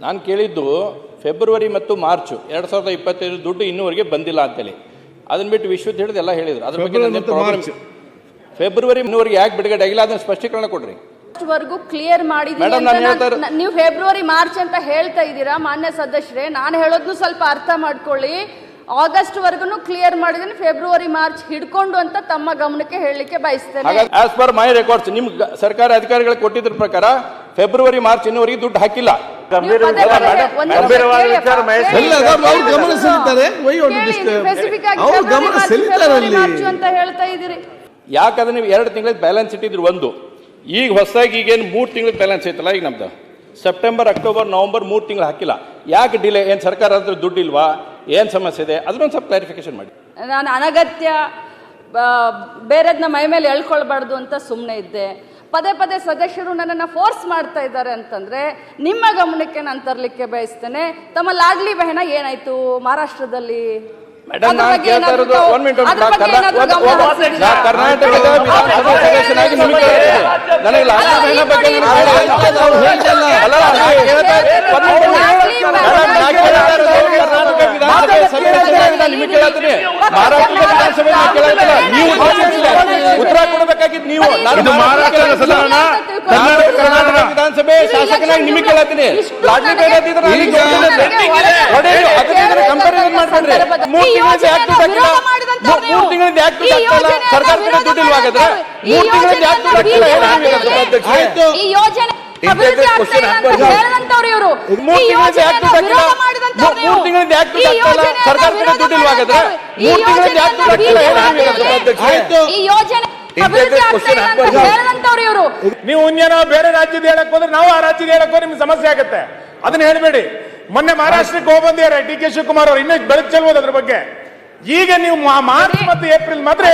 ನಾನು ಕೇಳಿದ್ದು ಫೆಬ್ರವರಿ ಮತ್ತು ಮಾರ್ಚ್ ಎರಡು ಸಾವಿರದ ಇಪ್ಪತ್ತೈದು ದುಡ್ಡು ಇನ್ನೂವರೆಗೆ ಬಂದಿಲ್ಲ ಅಂತೇಳಿ. ಅದನ್ನ ಬಿಟ್ಟು ವಿಶ್ವದ ಹಿಡಿದು ಎಲ್ಲ ಹೇಳಿದ್ರು. ಅದ್ರ ಬಗ್ಗೆ ಫೆಬ್ರವರಿ ಇನ್ನೂವರೆಗೆ ಯಾಕೆ ಬಿಡುಗಡೆ ಆಗಿಲ್ಲ? ಅದನ್ನ ಸ್ಪಷ್ಟೀಕರಣ ಕೊಡ್ರಿ. ವರೆಗೂ ಕ್ಲಿಯರ್ ಮಾಡಿದೀನಿ ನ- ನೀವು ಫೆಬ್ರವರಿ ಮಾರ್ಚ್ ಅಂತ ಹೇಳ್ತಾ ಇದ್ದೀರಾ ಮಾನ್ಯ ಸದಸ್ಯರೇ? ನಾನು ಹೇಳೋದನ್ನು ಸ್ವಲ್ಪ ಅರ್ಥ ಮಾಡ್ಕೊಳ್ಳಿ. ಆಗಸ್ಟ್ ವರ್ಗೂ ಕ್ಲಿಯರ್ ಮಾಡಿದೀನಿ ಫೆಬ್ರವರಿ ಮಾರ್ಚ್ ಹಿಡ್ಕೊಂಡು ಅಂತ ತಮ್ಮ ಗಮನಕ್ಕೆ ಹೇಳಲಿಕ್ಕೆ ಬಯಸ್ತೇನೆ. ಆಸ್ ಪರ್ ಮೈ ರೆಕಾರ್ಡ್ಸ್ ನಿಮ್ಗೆ ಸರ್ಕಾರಿ ಅಧಿಕಾರಿಗಳಿಗೆ ಕೊಟ್ಟಿದ್ರ ಪ್ರಕಾರ ಫೆಬ್ರವರಿ ಮಾರ್ಚ್ ಇನ್ನೂವರೆಗೆ ದುಡ್ಡು ಹಾಕಿಲ್ಲ. ಗಂಭೀರವಾದ ವಿಚಾರ ಮಹೇಶ್. ಅವ್ರು ಗಮನ. ಸೆಳೀತಾರೆ. ಅವ್ರು ಗಮನ ಸೆಳೀತಾರೆ ಅಲ್ಲಿ. ಅಂತ ಹೇಳ್ತಾ ಇದ್ದೀರಿ. ಯಾಕೆ ಅದನ್ನ ನೀವು ಎರಡು ತಿಂಗಳ ಬ್ಯಾಲೆನ್ಸ್ ಇಟ್ಟಿದ್ರು ಒಂದು. ಈಗ ಹೊಸದಾಗಿ ಈಗೇನು ಮೂರು ತಿಂಗಳ ಬ್ಯಾಲೆನ್ಸ್ ಐತಲ್ಲ ಈಗ ನಮ್ದು. ಸೆಪ್ಟೆಂಬರ್ ಅಕ್ಟೋಬರ್ ನವೆಂಬರ್ ಮೂರು ತಿಂಗಳು ಹಾಕಿಲ್ಲ. ಯಾಕೆ ಡಿಲೇ ಏನು ಸರ್ಕಾರ ಹತ್ರ ದುಡ್ಡು ಇಲ್ವಾ ಏನು ಸಮಸ್ಯೆ ಇದೆ? ಅದನ್ನೊಂದು ಸ್ವಲ್ಪ ಕ್ಲಾರಿಫಿಕೇಶನ್ ಮಾಡಿ. ನಾನು ಅನಗತ್ಯ ಬೇರೆದನ್ನ ಮೈ ಮೇಲೆ ಎಳ್ಕೊಳ್ಬಾರ್ದು ಅಂತ ಸುಮ್ಮನೆ ಇದ್ದೆ. ಪದೇ ಪದೇ ಸದಸ್ಯರು ನನ್ನನ್ನು ಫೋರ್ಸ್ ಮಾಡ್ತಾ ಇದ್ದಾರೆ ಅಂತಂದ್ರೆ ನಿಮ್ಮ ಗಮನಕ್ಕೆ ನಾನು ತರಲಿಕ್ಕೆ ಬಯಸ್ತೇನೆ. ತಮ್ಮ ಲಾಡ್ಲಿ ಬಹನ ಏನಾಯ್ತು ಮಹಾರಾಷ್ಟ್ರದಲ್ಲಿ? ಕರ್ನಾಟಕದ ವಿಧಾನಸಭಾ. ಉತ್ತರ ನೀವು ನಾನು ಮಹಾರಾಷ್ಟ್ರದ ಸದನ ಕರ್ನಾಟಕ ಶಾಸಕನಾಗಿ ನಿಮಗೆ ಕೇಳತ್ತೀನಿ. ಮಾಡ್ಬೇಡ್ರಿ. ಮೂರ್ ತಿಂಗಳಿಂದ ಯಾಕೆ ದುಡ್ಡು ಹಾಕಿಲ್ಲ ಮೂ- ಮೂರ್ ತಿಂಗಳಿಂದ ಯಾಕೆ ದುಡ್ಡು ಹಾಕ್ತಿಲ್ಲ? ಸರ್ಕಾರ ಕಡೆ ದುಡ್ಡು ಇಲ್ವಾ ಮೂರ್ ತಿಂಗಳಿಂದ ಯಾಕೆ ದುಡ್ಡು ಹಾಕಿಲ್ಲ ಹೇಳಿ ನೀವೇ ಸಭಾಧ್ಯಕ್ಷರೇ. ಆಯ್ತು ಈ ಯೋಜನೆ ಅಭಿವೃದ್ಧಿ ಆಗ್ತಾ ಇಲ್ಲ ಅಂತ ಹೇಳಿದಂತವ್ರು ಇವರು. ಮೂರ್ ಈ ತಿಂಗಳಿಂದ ಯಾಕೆ ದುಡ್ಡು ಯೋಜನೆನ ಹಾಕಿಲ್ಲ? ವಿರೋಧ ಮಾಡಿದಂತವ್ರು ಮೂರ್ ತಿಂಗಳಿಂದ ಯಾಕೆ ದುಡ್ಡು ಈ ಹಾಕ್ತಿಲ್ಲ ಯೋಜನೆನ ಸರ್ಕಾರ ಕಡೆ ವಿರೋಧ ದುಡ್ಡು ಇಲ್ವಾ ಹಾಗಾದ್ರೆ? ಈ ಮೂರ್ ತಿಂಗಳಿಂದ ಯಾಕೆ ದುಡ್ಡು ಹಾಕಿಲ್ಲ ಹೇಳಿ ನೀವೇ ಯೋಜನೆನ ಸಭಾಧ್ಯಕ್ಷರೇ. ಆಯ್ತು. ಈ ಯೋಜನೆ ಅಭಿವೃದ್ಧಿ ಆಗ್ತಾ ಇಲ್ಲ ಅಂತ ಹೇಳಿದಂತವ್ರು ಇವರು. ನೀವು ಇನ್ನೇನೋ ಬೇರೆ ರಾಜ್ಯದ ಹೇಳಕ್ ಹೋದ್ರೆ ನಾವು ಆ ರಾಜ್ಯದ ಹೇಳಕ್ ಹೋದ್ರೆ ನಿಮ್ಗೆ ಸಮಸ್ಯೆ ಆಗುತ್ತೆ. ಅದನ್ನ ಹೇಳ್ಬೇಡಿ. ಮೊನ್ನೆ ಮಹಾರಾಷ್ಟ್ರಕ್ಕೆ ಹೋಗ್ಬಂದಿದ್ದಾರೆ ಡಿ ಕೆ ಶಿವಕುಮಾರ್ ಅವರು. ಇನ್ನೂ ಬೆಳಕು ಚೆಲ್ಬೋದು ಅದ್ರ ಬಗ್ಗೆ. ಈಗ ನೀವು ಮಾರ್ಚ್ ಮತ್ತು ಏಪ್ರಿಲ್ ಮಾತ್ರ.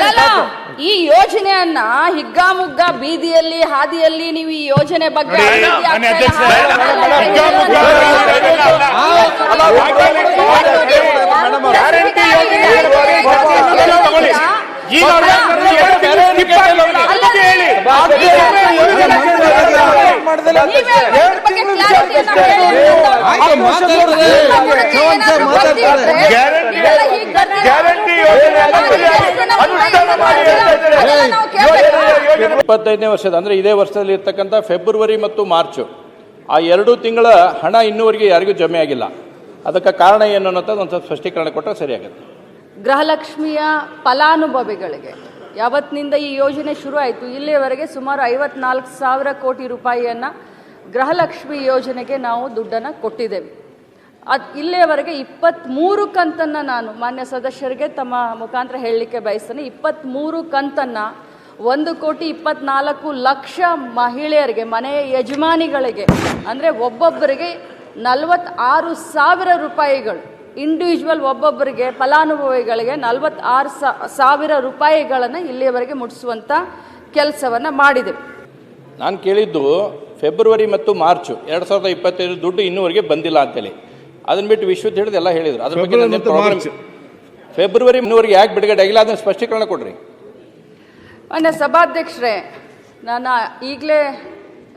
ಈ ಯೋಜನೆಯನ್ನ ಹಿಗ್ಗಾಮುಗ್ಗ ಬೀದಿಯಲ್ಲಿ ಹಾದಿಯಲ್ಲಿ ನೀವು ಈ ಯೋಜನೆ ಬಗ್ಗೆ ಗ್ಯಾರಂಟಿ ಯೋಜನೆ ಇಪ್ಪತ್ತೈದನೇ ವರ್ಷದ ಅಂದ್ರೆ ಇದೇ ವರ್ಷದಲ್ಲಿ ಇರ್ತಕ್ಕಂಥ ಫೆಬ್ರವರಿ ಮತ್ತು ಮಾರ್ಚ್ ಆ ಎರಡು ತಿಂಗಳ ಹಣ ಇನ್ನೂವರೆಗೆ ಯಾರಿಗೂ ಜಮೆ ಆಗಿಲ್ಲ ಅದಕ್ಕೆ ಕಾರಣ ಏನು ಅನ್ನೋದು ಒಂದು ಸ್ವಲ್ಪ ಸ್ಪಷ್ಟೀಕರಣ ಕೊಟ್ಟರೆ ಸರಿಯಾಗುತ್ತೆ ಗೃಹಲಕ್ಷ್ಮಿಯ ಫಲಾನುಭವಿಗಳಿಗೆ. ಯಾವತ್ತಿನಿಂದ ಈ ಯೋಜನೆ ಶುರು ಆಯಿತು ಇಲ್ಲಿಯವರೆಗೆ ಸುಮಾರು ಐವತ್ನಾಲ್ಕು ಸಾವಿರ ಕೋಟಿ ರೂಪಾಯಿಯನ್ನು ಗೃಹಲಕ್ಷ್ಮಿ ಯೋಜನೆಗೆ ನಾವು ದುಡ್ಡನ್ನು ಕೊಟ್ಟಿದ್ದೇವೆ. ಅದು ಇಲ್ಲಿಯವರೆಗೆ ಇಪ್ಪತ್ತ್ಮೂರು ಕಂತನ್ನು ನಾನು ಮಾನ್ಯ ಸದಸ್ಯರಿಗೆ ತಮ್ಮ ಮುಖಾಂತರ ಹೇಳಲಿಕ್ಕೆ ಬಯಸ್ತೇನೆ. ಇಪ್ಪತ್ತ್ಮೂರು ಕಂತನ್ನು ಒಂದು ಕೋಟಿ ಇಪ್ಪತ್ನಾಲ್ಕು ಲಕ್ಷ ಮಹಿಳೆಯರಿಗೆ, ಮನೆಯ ಯಜಮಾನಿಗಳಿಗೆ, ಅಂದರೆ ಒಬ್ಬೊಬ್ಬರಿಗೆ ನಲವತ್ತಾರು ಸಾವಿರ ರೂಪಾಯಿಗಳು ಇಂಡಿವಿಜುವಲ್ ಒಬ್ಬೊಬ್ಬರಿಗೆ ಫಲಾನುಭವಿಗಳಿಗೆ ನಲವತ್ತಾರು ಸಾವಿರ ರೂಪಾಯಿಗಳನ್ನು ಇಲ್ಲಿಯವರೆಗೆ ಮುಟ್ಟಿಸುವಂಥ ಕೆಲಸವನ್ನು ಮಾಡಿದೆ. ನಾನು ಕೇಳಿದ್ದು ಫೆಬ್ರವರಿ ಮತ್ತು ಮಾರ್ಚ್ ಎರಡು ಸಾವಿರದ ಇಪ್ಪತ್ತೈದು ದುಡ್ಡು ಇನ್ನೂವರೆಗೆ ಬಂದಿಲ್ಲ ಅಂತೇಳಿ. ಅದನ್ನ ಬಿಟ್ಟು ವಿಶ್ವದ ಹಿಡಿದು ಎಲ್ಲ ಹೇಳಿದರು. ಅದ್ರ ಬಗ್ಗೆ ಫೆಬ್ರವರಿ ಇನ್ನೂವರೆಗೆ ಯಾಕೆ ಬಿಡುಗಡೆ ಆಗಿಲ್ಲ? ಅದನ್ನು ಸ್ಪಷ್ಟೀಕರಣ ಕೊಡ್ರಿ. ಅನ್ನ ಸಭಾಧ್ಯಕ್ಷರೇ ನಾನು ಈಗಲೇ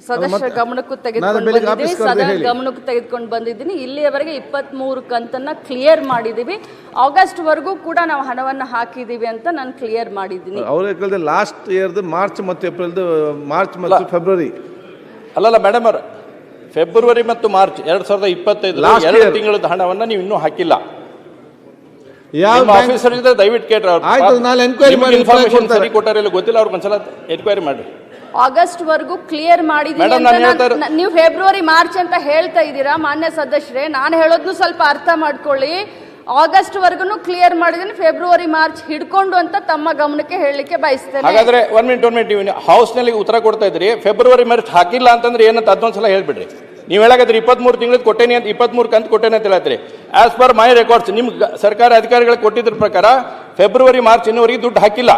ಸದಸ್ಯರ ಗಮನಕ್ಕೂ ತೆಗೆದುಕೊಂಡು ಸದನ ಗಮನಕ್ಕೂ ತೆಗೆದುಕೊಂಡು ಬಂದಿದ್ದೀನಿ. ಇಲ್ಲಿಯವರೆಗೆ ಇಪ್ಪತ್ತ್ಮೂರು ಕಂತನ್ನ ಕ್ಲಿಯರ್ ಮಾಡಿದ್ದೀವಿ ಆಗಸ್ಟ್ವರೆಗೂ ಕೂಡ ನಾವು ಹಣವನ್ನು ಹಾಕಿದ್ದೀವಿ ಅಂತ ನಾನು ಕ್ಲಿಯರ್ ಮಾಡಿದ್ದೀನಿ. ಅವ್ರ ಲಾಸ್ಟ್ ಇಯರ್ದು ಮಾರ್ಚ್ ಮತ್ತು ಏಪ್ರಿಲ್ದು ಮಾರ್ಚ್ ಮತ್ತು ಫೆಬ್ರವರಿ ಅಲ್ಲಲ್ಲ ಮೇಡಮ್ ಅವ್ರ. ಫೆಬ್ರವರಿ ಮತ್ತು ಮಾರ್ಚ್ ಎರಡ್ ಸಾವಿರದ ಇಪ್ಪತ್ತೈದು ಎರಡು. ತಿಂಗಳದ ಹಣವನ್ನ ನೀವು ಇನ್ನೂ ಹಾಕಿಲ್ಲ. ಯಾವ ಆಫೀಸರ್ ಇದ್ರೆ ದಯವಿಟ್ಟು ಕೇಳ್ರಿ ಅವ್ರು. ಆಯ್ತು, ನಾಳೆ enquiry ಮಾಡಿ ಇನ್ಫಾರ್ಮೇಶನ್. ಸರಿ ಕೊಟ್ಟಾರ ಇಲ್ಲ ಗೊತ್ತಿಲ್ಲ ಅವ್ರಿಗೆ ಒಂದ್ಸಲ ಎನ್ಕ್ವೈರಿ ಮಾಡಿ ಆಗಸ್ಟ್ವರೆಗೂ ಕ್ಲಿಯರ್ ಮಾಡಿದೀನಿ Madam, ನಾನು ನಾನ್- ಹೇಳ್ತಾ ಇರೋ- ನೀವು ಫೆಬ್ರವರಿ ಮಾರ್ಚ್ ಅಂತ ಹೇಳ್ತಾ ಇದ್ದೀರಾ ಮಾನ್ಯ ಸದಸ್ಯರೇ? ನಾನು ಹೇಳೋದ್ನು ಸ್ವಲ್ಪ ಅರ್ಥ ಮಾಡ್ಕೊಳ್ಳಿ. ಆಗಸ್ಟ್ ವರೆಗೂ ಕ್ಲಿಯರ್ ಮಾಡಿದೀನಿ ಫೆಬ್ರವರಿ ಮಾರ್ಚ್ ಹಿಡ್ಕೊಂಡು ಅಂತ ತಮ್ಮ ಗಮನಕ್ಕೆ ಹೇಳಲಿಕ್ಕೆ ಬಯಸ್ತೇನೆ. ಹಾಗಾದ್ರೆ ಒನ್ ಮಿನಿಟ್ ಒನ್ ಮಿನಿಟ್ ನೀವು ಹೌಸ್ನಲ್ಲಿ ಉತ್ತರ ಕೊಡ್ತಾ ಇದ್ರಿ ಫೆಬ್ರವರಿ ಮಾರ್ಚ್ ಹಾಕಿಲ್ಲ ಅಂತಂದ್ರೆ ಏನಂತ ಅದೊಂದ್ಸಲ ಹೇಳ್ಬಿಡ್ರಿ. ನೀವು ಹೇಳಕತ್ರಿ ಇಪ್ಪತ್ಮೂರು ತಿಂಗಳದ ಕೊಟ್ಟೇನಿ ಅಂತ ಇಪ್ಪತ್ಮೂರು ಕಂತು ಕೊಟ್ಟೇನೆ ಅಂತ ಹೇಳತ್ರಿ ಆಸ್ ಪರ್ ಮೈ ರೆಕಾರ್ಡ್ಸ್ ನಿಮ್ ಸರ್ಕಾರ ಅಧಿಕಾರಿಗಳಿಗೆ ಕೊಟ್ಟಿದ್ರ ಪ್ರಕಾರ ಫೆಬ್ರವರಿ ಮಾರ್ಚ್ ಇನ್ನೂವರೆಗೆ ದುಡ್ಡು ಹಾಕಿಲ್ಲ.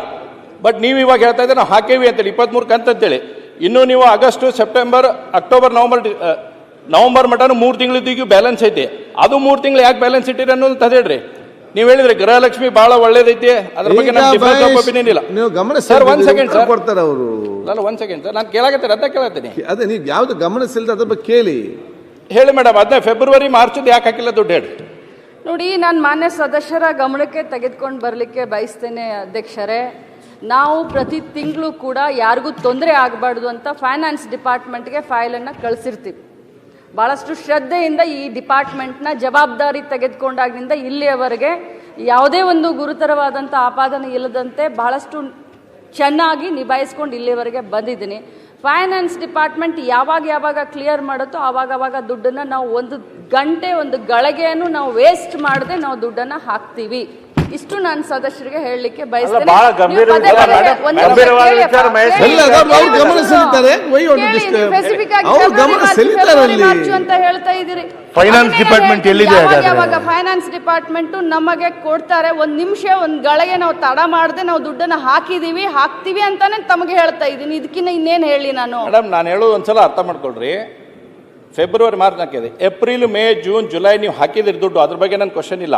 ಬಟ್ ನೀವು ಇವಾಗ ಹೇಳ್ತಾ ಇದ್ದೀರ ನಾವು ಹಾಕೇವಿ ಅಂತೇಳಿ ಇಪ್ಪತ್ತ್ಮೂರು ಕಂತ ಅಂತೇಳಿ. ಇನ್ನು ನೀವು August September October November November mutton ಮೂರು ತಿಂಗಳಿದ್ದೀಗ ಬ್ಯಾಲೆನ್ಸ್ ಐತಿ. ಅದು ಮೂರು ತಿಂಗಳು ಯಾಕೆ ಬ್ಯಾಲೆನ್ಸ್ ಇಟ್ಟಿರಿ ಅನ್ನೋದು ಅಂತ ಹೇಳ್ರಿ. ನೀವು ಹೇಳಿದ್ರೆ ಗೃಹಲಕ್ಷ್ಮಿ ಬಹಳ ಒಳ್ಳೇದೈತಿ ಅದ್ರ ಬಗ್ಗೆ ಒಪಿನಿಯನ್ ಇಲ್ಲ. ನೀವು ಗಮನ ಸರ್ ಒಂದ್ ಸೆಕೆಂಡ್ ಸರ್ ಕೊಡ್ತಾರೆ ಅವರು. ಅಲ್ಲ ಒಂದ್ ಸೆಕೆಂಡ್ ಸರ್ ನಾನು ಕೇಳಾಕತ್ತೀನಿ ಅದ ಕೇಳತ್ತೀನಿ ಅದೇ ನೀವು ಯಾವ್ದು ಗಮನ ಸೆಳೆದ ಅದ್ರ ಬಗ್ಗೆ ಕೇಳಿ. ಹೇಳಿ ಮೇಡಮ್ ಅದನ್ನ ಫೆಬ್ರವರಿ ಮಾರ್ಚ್ ಯಾಕೆ ಹಾಕಿಲ್ಲ ದುಡ್ಡು ಹೇಳಿ ನೋಡಿ ನಾನು ಮಾನ್ಯ ಸದಸ್ಯರ ಗಮನಕ್ಕೆ ತೆಗೆದುಕೊಂಡು ಬರಲಿಕ್ಕೆ ಬಯಸ್ತೇನೆ ಅಧ್ಯಕ್ಷರೇ. ನಾವು ಪ್ರತಿ ತಿಂಗಳು ಕೂಡ ಯಾರಿಗೂ ತೊಂದರೆ ಆಗಬಾರ್ದು ಅಂತ ಫೈನಾನ್ಸ್ ಡಿಪಾರ್ಟ್ಮೆಂಟ್ಗೆ ಫೈಲನ್ನು ಕಳಿಸಿರ್ತೀವಿ. ಭಾಳಷ್ಟು ಶ್ರದ್ಧೆಯಿಂದ ಈ ಡಿಪಾರ್ಟ್ಮೆಂಟ್ನ ಜವಾಬ್ದಾರಿ ತೆಗೆದುಕೊಂಡಾಗಿನಿಂದ ಇಲ್ಲಿಯವರೆಗೆ ಯಾವುದೇ ಒಂದು ಗುರುತರವಾದಂಥ ಆಪಾದನೆ ಇಲ್ಲದಂತೆ ಬಹಳಷ್ಟು ಚೆನ್ನಾಗಿ ನಿಭಾಯಿಸ್ಕೊಂಡು ಇಲ್ಲಿವರೆಗೆ ಬಂದಿದ್ದೀನಿ. ಫೈನಾನ್ಸ್ ಡಿಪಾರ್ಟ್ಮೆಂಟ್ ಯಾವಾಗ ಯಾವಾಗ ಕ್ಲಿಯರ್ ಮಾಡುತ್ತೋ ಆವಾಗ ಆವಾಗ ದುಡ್ಡನ್ನು ನಾವು ಒಂದು ಗಂಟೆ, ಒಂದು ಗಳಿಗೆಯನ್ನು ನಾವು ವೇಸ್ಟ್ ಮಾಡದೆ ನಾವು ದುಡ್ಡನ್ನು ಹಾಕ್ತೀವಿ. ಇಷ್ಟು ನಾನು ಸದಸ್ಯರಿಗೆ ಹೇಳಲಿಕ್ಕೆ ಬಯಸ್ತೇನೆ ಬಹಳ ನೀವು ಗಂಭೀರ ಪದೇ ವಿಚಾರ, ಪದೇ ಮೇಡಮ್. ಒಂದು ಗಂಭೀರವಾದ ವಿಚಾರ ಮಹೇಶ್ ಇಲ್ಲ, ಅವ್ರು ಗಮನ ಸೆಳೀತಾರೆ. Why you ಕೇಳಿ, disturb? specific ಆಗಿ ಅವ್ರು ಫೆಬ್ರವರಿ ಮಾರ್ಚ್, ಸೆಳೀತಾರೆ ಫೆಬ್ರವರಿ ಅಲ್ಲಿ. ಮಾರ್ಚ್ ಅಂತ ಹೇಳ್ತಾ ಇದ್ದೀರಿ Finance ಅದನ್ನೇ department ಹೇಳ್ತೀನಿ, ಎಲ್ಲಿದೆ ಯಾವಾಗ ಹಾಗಾದ್ರೆ? ಯಾವಾಗ ಫೈನಾನ್ಸ್ ಡಿಪಾರ್ಟ್ಮೆಂಟ್ ನಮಗೆ ಕೊಡ್ತಾರೆ ಒಂದ್ ನಿಮಿಷ ಒಂದ್ ಗಳಿಗೆ ನಾವು ತಡ ಮಾಡದೆ ನಾವು ದುಡ್ಡನ್ನ ಹಾಕಿದೀವಿ ಹಾಕ್ತಿವಿ ಅಂತಾನೆ ತಮಗೆ ಹೇಳ್ತಾ ಇದೀನಿ ಇದಕ್ಕಿಂತ ಇನ್ನೇನ್ ಹೇಳಿ ನಾನು ಮೇಡಮ್ ನಾನು ಹೇಳೋದು ಒಂದ್ಸಲ ಅರ್ಥ ಮಾಡ್ಕೊಳ್ರಿ ಫೆಬ್ರವರಿ ಮಾರ್ಚ್ ಹಾಕಿದೆ ಏಪ್ರಿಲ್ ಮೇ ಜೂನ್ ಜುಲೈ ನೀವು ಹಾಕಿದಿರಿ ದುಡ್ಡು ಅದ್ರ ಬಗ್ಗೆ ನನ್ನ ಕ್ವಶನ್ ಇಲ್ಲ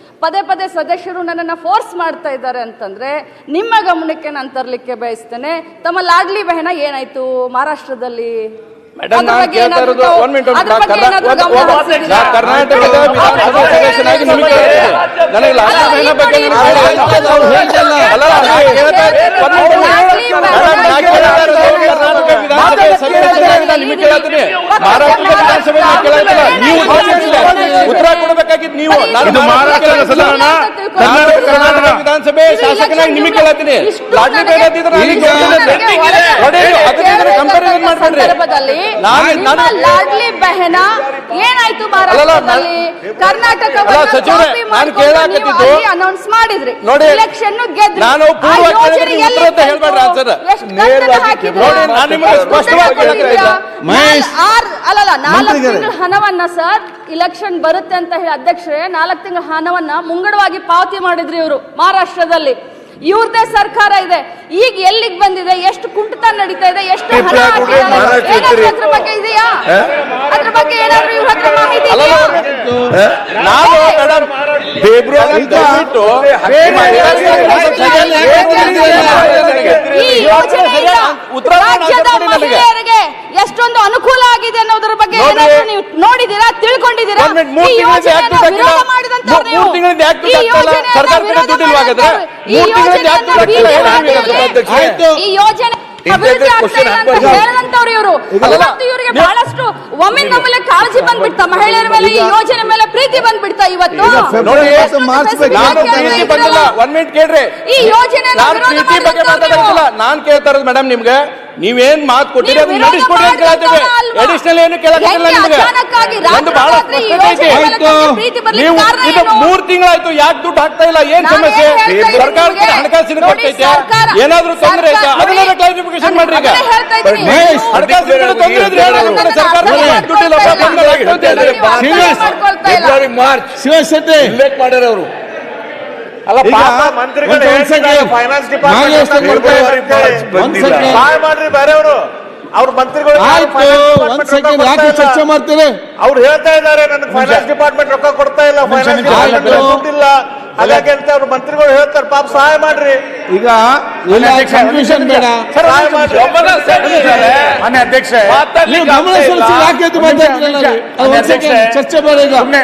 ಪದೇ ಪದೇ ಸದಸ್ಯರು ನನ್ನನ್ನು ಫೋರ್ಸ್ ಮಾಡ್ತಾ ಇದ್ದಾರೆ ಅಂತಂದ್ರೆ ನಿಮ್ಮ ಗಮನಕ್ಕೆ ನಾನು ತರಲಿಕ್ಕೆ ಬಯಸ್ತೇನೆ ತಮ್ಮ ಲಾಡ್ಲಿ ಬಹನ ಏನಾಯ್ತು ಮಹಾರಾಷ್ಟ್ರದಲ್ಲಿ ಕರ್ನಾಟಕ ವಿಧಾನಸಭೆ ನೀವು ಉತ್ತರ- ನೀವು. ನಾನು ಮಹಾರಾಷ್ಟ್ರ ಕರ್ನಾಟಕ ಶಾಸಕನಾಗಿ ನಿಮಗೆ ಕೇಳತ್ತೀನಿ ಲಾಟ್ರಿ ಬೇಡದಿದ್ರೆ ನಾನು- ಲಾಡ್ಲಿ ಬೆಹನ ಏನಾಯ್ತು ಮಹಾರಾಷ್ಟ್ರದಲ್ಲಿ ಕರ್ನಾಟಕ ಸಚಿವರೇ, ನಾನು ಕೇಳಾಕತ್ತಿದ್ದು- ಅನೌನ್ಸ್ ಮಾಡಿದ್ರಿ. ನೋಡಿ, ಎಲೆಕ್ಷನ್ ಗೆದ್ರಿ. ನಾನು ಪೂರ್ವ ಕೇಳಿದ್ರೆ ಉತ್ತರ ಅಂತ ಹೇಳ್ಬೇಡ್ರಿ? ನೋಡಿ, ನಿಮಗೆ ಸ್ಪಷ್ಟವಾಗಿ ಅಲ್ಲಲ್ಲ ನಾಲ್ಕು ತಿಂಗಳ ಹಣವನ್ನ ಸರ್ ಇಲೆಕ್ಷನ್ ಬರುತ್ತೆ ಅಂತ ಹೇಳಿ ಅಧ್ಯಕ್ಷರೇ ನಾಲ್ಕು ತಿಂಗಳ ಹಣವನ್ನ ಮುಂಗಡವಾಗಿ ಪಾವತಿ ಮಾಡಿದ್ರಿ ಇವರು ಮಹಾರಾಷ್ಟ್ರದಲ್ಲಿ. ಇವ್ರದೇ ಸರ್ಕಾರ ಇದೆ. ಈಗ ಎಲ್ಲಿಗ್ ಬಂದಿದೆ? ಎಷ್ಟು ಕುಂಠಿತ ನಡೀತಾ ಇದೆ? ಎಷ್ಟು ಹಣ ಏನಾದ್ರು. ಅದ್ರ ಬಗ್ಗೆ ಇದೆಯಾ? ಅದ್ರ ಬಗ್ಗೆ ಏನಾದ್ರು ಇವ್ರ ಹತ್ರ ಮಾಹಿತಿ ಅಲ್ಲ, ಇದೆಯಾ? ನಾನು ಮೇಡಮ್ ಫೆಬ್ರವರಿ ದಯವಿಟ್ಟು ಈ ಯೋಜನೆಯಿಂದ ಉತ್ತರ ರಾಜ್ಯದ ನನಗೆ. ಮಹಿಳೆಯರಿಗೆ ಎಷ್ಟೊಂದು ಅನುಕೂಲ ಆಗಿದೆ ಅನ್ನೋದ್ರ ಬಗ್ಗೆ. ಏನಾದ್ರು ನೀವು ನೋಡಿದೀರಾ ತಿಳ್ಕೊಂಡಿದ್ದೀರಾ ಒಂದ್ ಮಿನಿಟ್, ಮೂರ್ ಈ ತಿಂಗಳಿಂದ ಯಾಕೆ ಯೋಜನೆಯನ್ನ ದುಡ್ಡು ಹಾಕಿಲ್ಲ? ವಿರೋಧ ಮಾಡಿದಂತವ್ರು ಮೂರ್ ನೀವು. ತಿಂಗಳಿಂದ ಯಾಕೆ ದುಡ್ಡು ಈ ಹಾಕ್ತಾ ಇಲ್ಲ? ಯೋಜನೆಯನ್ನ ಸರ್ಕಾರ ಕಡೆ ದುಡ್ಡು ಇಲ್ವಾ ಹಾಗಾದ್ರೆ? ಈ ಮೂರ್ ತಿಂಗಳಿಂದ ಯಾಕೆ ದುಡ್ಡು ಹಾಕ್ತಾ ಇಲ್ಲ? ಯೋಜನೆಯನ್ನ ಹೇಳಿ ಬೀದಿ ಅಧ್ಯಕ್ಷರೇ. ಹಾಕಿಲ್ಲ. ಈ ಯೋಜನೆ ಅಭಿವೃದ್ಧಿ ಆಗ್ತಾ ಇಲ್ಲ ಅಂತ ಇವರು ಇವತ್ತು ಇವರಿಗೆ ಬಹಳಷ್ಟು ಒಮ್ಮಿಂದೊಮ್ಮೆಲೆ ಕಾಳಜಿ ಬಂದ್ಬಿಡ್ತಾ ಮಹಿಳೆಯರ ಮೇಲೆ ಈ ಯೋಜನೆ ಮೇಲೆ ಪ್ರೀತಿ ಬಂದ್ಬಿಡ್ತಾ ಇವತ್ತು ನೋಡಿ, ಎಷ್ಟು ಮಾರ್ಚ್ specific ನಾನು ಆಗಿ ಪ್ರೀತಿ ಬಂದಿಲ್ಲ ಒಂದ್ ಮಿನಿಟ್ ಕೇಳ್ರಿ ಈ ಯೋಜನೆ ನಾನು ಪ್ರೀತಿ ಬಗ್ಗೆ ನಾನ್ ಕೇಳ್ತಾ ಇರೋದು ಮೇಡಮ್ ನಿಮ್ಗೆ ನೀವೇನ್ ಮಾತು ಕೊಟ್ಟಿರಿ? ಅದನ್ನ ನಡೆಸ್ಕೊಡಿ ಅಂತ ಕೇಳ್ತೀವಿ? ಅಡಿಷನಲ್ ಏನು ಕೇಳಕ್ಕಿಲ್ಲ ನಿಮಗೆ? ಒಂದು ಬಹಳ ಸ್ಪಷ್ಟತೆ ಐತೆ. ನೀವು ಕಾರಣ ಇದು? ಮೂರ್ ತಿಂಗಳಾಯ್ತು ಯಾಕೆ ದುಡ್ಡು ಹಾಕ್ತಾ ಇಲ್ಲ? ಏನ್ ಸಮಸ್ಯೆ? ಸರ್ಕಾರಕ್ಕೆ? ಹಣಕಾಸಿನ ಕೊಟ್ಟೈತೆ ಏನಾದ್ರೂ ತೊಂದರೆ ಐತಾ? ಅದನ್ನೆಲ್ಲ ಕ್ಲಾರಿಫಿಕೇಶನ್ ಮಾಡ್ರಿ ಈಗ. ಹಣಕಾಸಿನ ತೊಂದರೆ ಇದ್ರೆ ಹೇಳಿ ಸರ್ಕಾರ ದುಡ್ಡಿಲ್ಲ ಅಂತ ಹೇಳಿದ್ರೆ. ಫೆಬ್ರವರಿ ಮಾರ್ಚ್ ಶಿವಶೆಟ್ಟಿ ಉಲ್ಲೇಖ ಮಾಡ್ಯಾರ ಅವರು. ಬೇರೆಯವರು. ಅವ್ರ ಮಂತ್ರಿಗಳು ಆಯ್ತು ಒಂದ್ ಸೆಕೆಂಡ್ ಯಾಕೆ ಚರ್ಚೆ ಮಾಡ್ತೀರಿ? ಅವ್ರು ಹೇಳ್ತಾ ಇದ್ದಾರೆ ನನಗೆ ಫೈನಾನ್ಸ್ ಡಿಪಾರ್ಟ್ಮೆಂಟ್ ರೊಕ್ಕ ಕೊಡ್ತಾ ಇಲ್ಲ ಫೈನಾನ್ಸ್ ಡಿಪಾರ್ಟ್ಮೆಂಟ್. ದುಡ್ಡಿಲ್ಲ ಹಾಗಾಗಿ ಅಂತ ಅವ್ರ ಮಂತ್ರಿಗಳು ಹೇಳ್ತಾರೆ ಪಾಪ ಸಹಾಯ ಮಾಡ್ರಿ. ಈಗ ಕನ್ಫ್ಯೂಷನ್ ಬೇಡ. ಸಹಾಯ ಮಾಡ್ರಿ. ಮಾನ್ಯ ಅಧ್ಯಕ್ಷ ಯಾಕೆ ಚರ್ಚೆ ಬೇಡ ಈಗ. ಸುಮ್ನೆ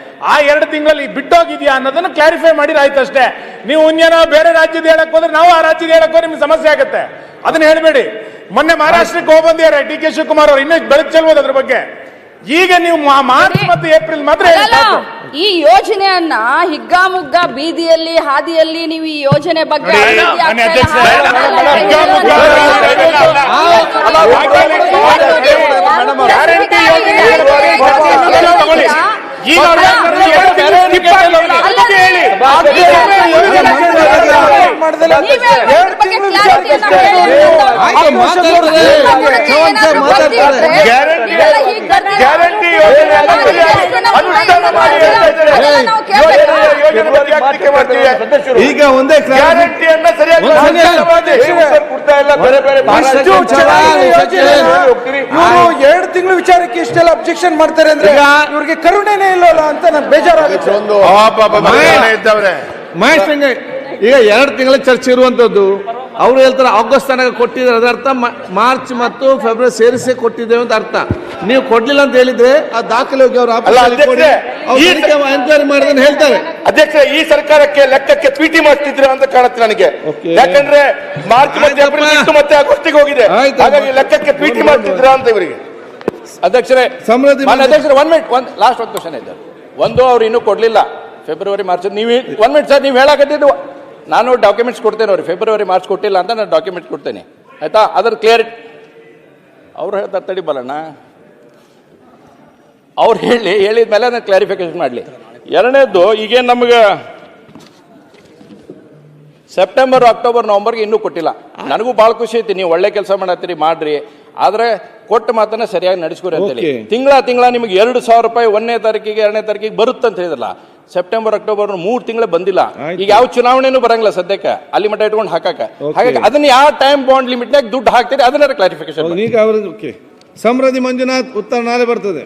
ಆ ಎರಡು ತಿಂಗಳಲ್ಲಿ ಬಿಟ್ಟೋಗಿದ್ಯಾ ಅನ್ನೋದನ್ನ ಕ್ಲಾರಿಫೈ ಮಾಡಿ ಆಯ್ತು ಅಷ್ಟೇ ನೀವು ಇನ್ನೇನೋ ಬೇರೆ ರಾಜ್ಯದ ಹೇಳಕ್ ಹೋದ್ರೆ ನಾವು ಆ ರಾಜ್ಯದ ಹೇಳಕ್ ಹೋದ್ರೆ ನಿಮ್ಗೆ ಸಮಸ್ಯೆ ಆಗುತ್ತೆ ಅದನ್ನ ಹೇಳಬೇಡಿ ಮೊನ್ನೆ ಮಹಾರಾಷ್ಟ್ರಕ್ಕೆ ಹೋಗಿ ಬಂದಿದ್ದಾರೆ ಡಿ ಕೆ ಶಿವಕುಮಾರ್ ಅವರು ಇನ್ನೂ ಬೆಳಕು ಚೆಲ್ಬೋದು ಅದ್ರ ಬಗ್ಗೆ ಈಗ ನೀವು ಮಾರ್ಚ್ ಮತ್ತು ಏಪ್ರಿಲ್ ಮಾತ್ರ. ಈ ಯೋಜನೆಯನ್ನ ಹಿಗ್ಗಾಮುಗ್ಗ ಬೀದಿಯಲ್ಲಿ ಹಾದಿಯಲ್ಲಿ ನೀವು ಈ ಯೋಜನೆ ಬಗ್ಗೆ ಅಭಿವೃದ್ಧಿ ಆಗ್ತಾ ಗ್ಯಾರಂಟಿ ಯೋಜನೆ ಎಲ್ಲ ಸರಿಯಾಗಿ ಅನುಷ್ಠಾನ ಮಾಡಿ ಹೇಳ್ತಾ ಇದ್ದಾರೆ. ಅದೆಲ್ಲ ನಾವು ಯೋಜನೆ ಕೇಳ್ಬೇಕಾ? ಯೋಜನೆ ಬಗ್ಗೆ ಯಾಕೆ ಟೀಕೆ ಮಾಡ್ತೀವಿ ಸದಸ್ಯರು ಈಗ ಒಂದೇ ಗ್ಯಾರಂಟಿಯನ್ನ ಸರಿಯಾಗಿ ಕೊಡ್ತಾ ಇಲ್ಲ. ಬೇರೆ ಬೇರೆ ಎರಡು ತಿಂಗಳು ವಿಚಾರಕ್ಕೆ ಇಷ್ಟೆಲ್ಲ ಅಬ್ಜೆಕ್ಷನ್ ಮಾಡ್ತಾರೆ ಅಂದ್ರೆ ಈಗ- ಇವ್ರಿಗೆ ಕರುಣೆನೇ ಇಲ್ಲಲ್ಲ ಅಂತ ನನ್ ಬೇಜಾರಾಗುತ್ತೆ. ಒಂದು ಮಹೇಶ್ ಸಿಂಗ್ ಈಗ ಎರಡು ತಿಂಗಳ ಚರ್ಚೆ ಇರುವಂತದ್ದು ಅವ್ರು ಹೇಳ್ತಾರೆ ಆಗಸ್ಟ್ ತನಕ ಕೊಟ್ಟಿದ್ರೆ ಅದರ್ಥ ಮಾರ್ಚ್ ಮತ್ತು ಫೆಬ್ರವರಿ ಸೇರಿಸಿ ಕೊಟ್ಟಿದ್ದೇವೆ ಅಂತ ಅರ್ಥ. ನೀವು ಕೊಡ್ಲಿಲ್ಲ ಅಂತ ಹೇಳಿದ್ರೆ ಆ ದಾಖಲೆ ಹೋಗಿ ಅವ್ರ ಎಂಕ್ವೈರಿ ಮಾಡಿದ್ರೆ ಹೇಳ್ತಾರೆ. ಅಧ್ಯಕ್ಷ ಈ ಸರ್ಕಾರಕ್ಕೆ ಲೆಕ್ಕಕ್ಕೆ ಪಿಟಿ ಮಾಡ್ತಿದ್ರು ಅಂತ ಕಾಣುತ್ತೆ ನನಗೆ. ಯಾಕಂದ್ರೆ ಮಾರ್ಚ್ ಮತ್ತೆ. ಏಪ್ರಿಲ್ ಮತ್ತೆ ಆಗಸ್ಟಿಗೆ ಹೋಗಿದೆ. ಹಾಗಾಗಿ ಲೆಕ್ಕಕ್ಕೆ ಪಿಟಿ ಮಾಡ್ತಿದ್ರ ಅಂತ ಇವರಿಗೆ. ಅಧ್ಯಕ್ಷರೇ ಸಮೃದ್ಧಿ ಅಧ್ಯಕ್ಷರೇ ಒನ್ ಮಿನಿಟ್ ಒಂದ್ ಲಾಸ್ಟ್ ಒಂದು ಕ್ವಶನ್ ಇದೆ. ಒಂದು ಅವ್ರು ಇನ್ನೂ ಕೊಡ್ಲಿಲ್ಲ. ಫೆಬ್ರವರಿ ಮಾರ್ಚ್ ನೀವು ಒನ್ ಮಿನಿಟ್ ಸರ್ ನೀವು ಹೇಳಕತ್ತಿದ್ದು. ನಾನು ಡಾಕ್ಯುಮೆಂಟ್ಸ್ ಕೊಡ್ತೇನೆ ಅವ್ರಿಗೆ. ಫೆಬ್ರವರಿ ಮಾರ್ಚ್ ಕೊಟ್ಟಿಲ್ಲ ಅಂತ ನಾನು ಡಾಕ್ಯುಮೆಂಟ್ಸ್ ಕೊಡ್ತೇನೆ. ಆಯ್ತಾ? ಅದ್ರ ಕ್ಲಿಯರ್ ಅವ್ರು ಹೇಳ್ತಾರೆ ತಡಿ ಬರೋಣ ಅವ್ರು ಹೇಳಿ ಹೇಳಿದ ಮೇಲೆ ನಾನು ಕ್ಲಾರಿಫಿಕೇಶನ್ ಮಾಡಲಿ. ಎರಡನೇದು ಈಗೇನು ನಮಗೆ ಸೆಪ್ಟೆಂಬರ್ ಅಕ್ಟೋಬರ್ ನವಂಬರ್ಗೆ ಇನ್ನೂ ಕೊಟ್ಟಿಲ್ಲ. ನನಗೂ ಭಾಳ ಖುಷಿ ಐತಿ ನೀವು ಒಳ್ಳೆ ಕೆಲಸ ಮಾಡತ್ತೀರಿ ಮಾಡ್ರಿ. ಆದ್ರೆ ಕೊಟ್ಟ ಮಾತನ್ನ ಸರಿಯಾಗಿ ನಡೆಸ್ಕೊರಿ ಅಂತೇಳಿ ಹೇಳಿ. ತಿಂಗಳ ತಿಂಗಳ ನಿಮಗೆ ಎರಡು ಸಾವಿರ ರೂಪಾಯಿ ಒಂದನೇ ತಾರೀಕಿಗೆ ಎರಡನೇ ತಾರೀಕಿಗೆ ಬರುತ್ತೆ ಅಂತ ಹೇಳಿದ್ರಲ್ಲ ಸೆಪ್ಟೆಂಬರ್ ಅಕ್ಟೋಬರ್ ಮೂರು ತಿಂಗಳು ಬಂದಿಲ್ಲ. ಈಗ ಯಾವ ಚುನಾವಣೆನೂ ಬರಂಗಿಲ್ಲ ಸದ್ಯಕ್ಕೆ ಅಲ್ಲಿ ಮಟ್ಟ ಇಟ್ಕೊಂಡು ಹಾಕಾಕ ಹಾಗಾಗಿ ಅದನ್ನ ಯಾವ ಟೈಮ್ ಬಾಂಡ್ ಲಿಮಿಟ್ನಾಗ ದುಡ್ಡು ಹಾಕ್ತೀರಿ ಅದನ್ನ ಕ್ಲಾರಿಫಿಕೇಶನ್ ಈಗ ಸಮೃದ್ಧಿ ಮಂಜುನಾಥ್ ಉತ್ತರ ನಾಳೆ ಬರ್ತದೆ.